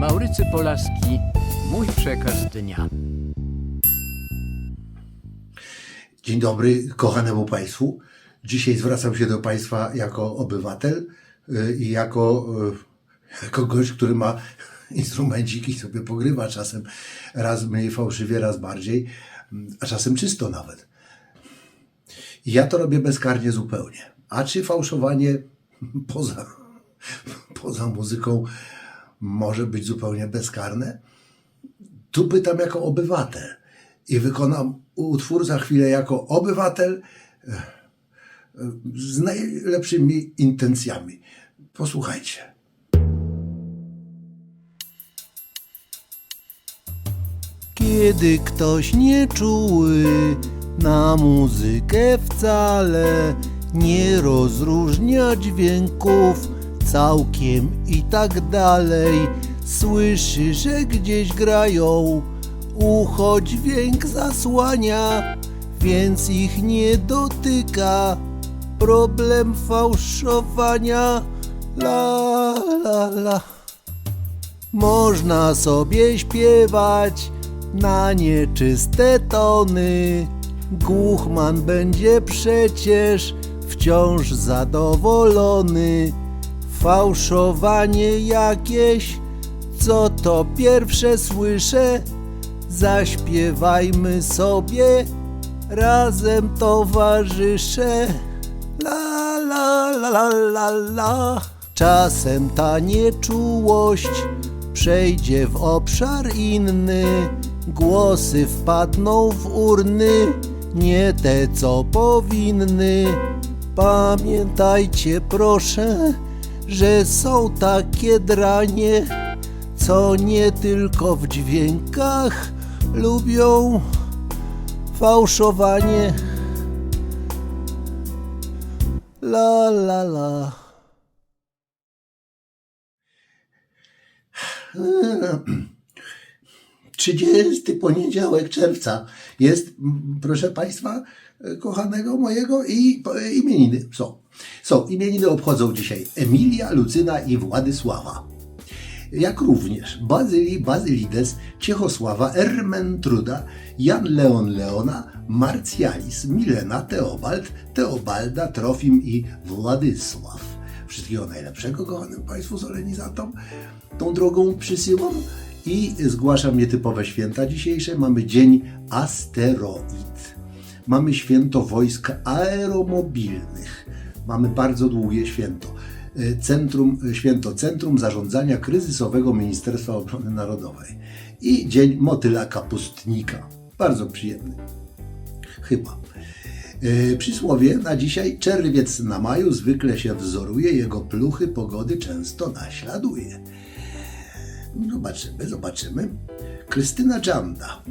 Maurycy Polaski, mój przekaz dnia. Dzień dobry kochanemu Państwu. Dzisiaj zwracam się do Państwa jako obywatel y, i jako, y, jako gość, który ma instrumencik i sobie pogrywa czasem raz mniej fałszywie, raz bardziej, a czasem czysto nawet. I ja to robię bezkarnie zupełnie. A czy fałszowanie poza, poza muzyką może być zupełnie bezkarne? Tu pytam jako obywatel i wykonam utwór za chwilę jako obywatel e, z najlepszymi intencjami. Posłuchajcie. Kiedy ktoś nieczuły na muzykę wcale nie rozróżnia dźwięków całkiem i tak dalej, słyszy, że gdzieś grają, ucho dźwięk zasłania, więc ich nie dotyka. Problem fałszowania, la la la. Można sobie śpiewać na nieczyste tony. Głuchman będzie przecież wciąż zadowolony. Fałszowanie jakieś, co to pierwsze słyszę? Zaśpiewajmy sobie razem towarzysze. La la la la la la. Czasem ta nieczułość przejdzie w obszar inny. Głosy wpadną w urny, nie te co powinny. Pamiętajcie proszę, że są takie dranie, co nie tylko w dźwiękach lubią fałszowanie. La la la. 30 poniedziałek czerwca jest, proszę Państwa, e, kochanego mojego i po- imieniny są. Są, imieniny obchodzą dzisiaj Emilia, Lucyna i Władysława. Jak również Bazylii, Bazylides, Ciechosława, Ermentruda, Jan Leon Leona, Marcjalis, Milena, Teobald, Teobalda, Trofim i Władysław. Wszystkiego najlepszego, kochanym Państwu solenizantom. Tą drogą przysyłam i zgłaszam nietypowe święta dzisiejsze. Mamy Dzień Asteroid. Mamy święto wojsk aeromobilnych. Mamy bardzo długie święto. Y, Centrum, święto Centrum Zarządzania Kryzysowego Ministerstwa Obrony Narodowej. I Dzień Motyla Kapustnika. Bardzo przyjemny. Chyba. Yy, Przysłowie na dzisiaj czerwiec na maju zwykle się wzoruje, jego pluchy pogody często naśladuje. Zobaczymy, zobaczymy. Krystyna Janda,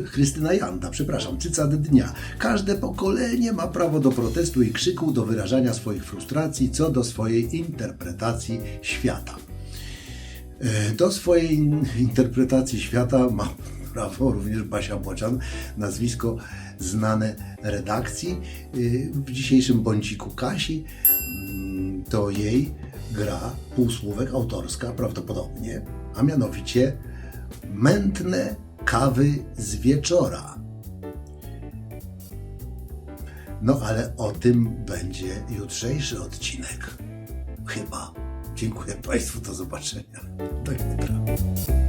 e, Krystyna Janda, przepraszam, cycat dnia. Każde pokolenie ma prawo do protestu i krzyku, do wyrażania swoich frustracji co do swojej interpretacji świata. E, Do swojej in- interpretacji świata ma prawo również Basia Bocian, nazwisko znane redakcji. E, W dzisiejszym bądziku Kasi mm, to jej gra półsłówek autorska prawdopodobnie, a mianowicie Mętne kawy z wieczora. No ale o tym będzie jutrzejszy odcinek. Chyba. Dziękuję Państwu, do zobaczenia. Tak, tak.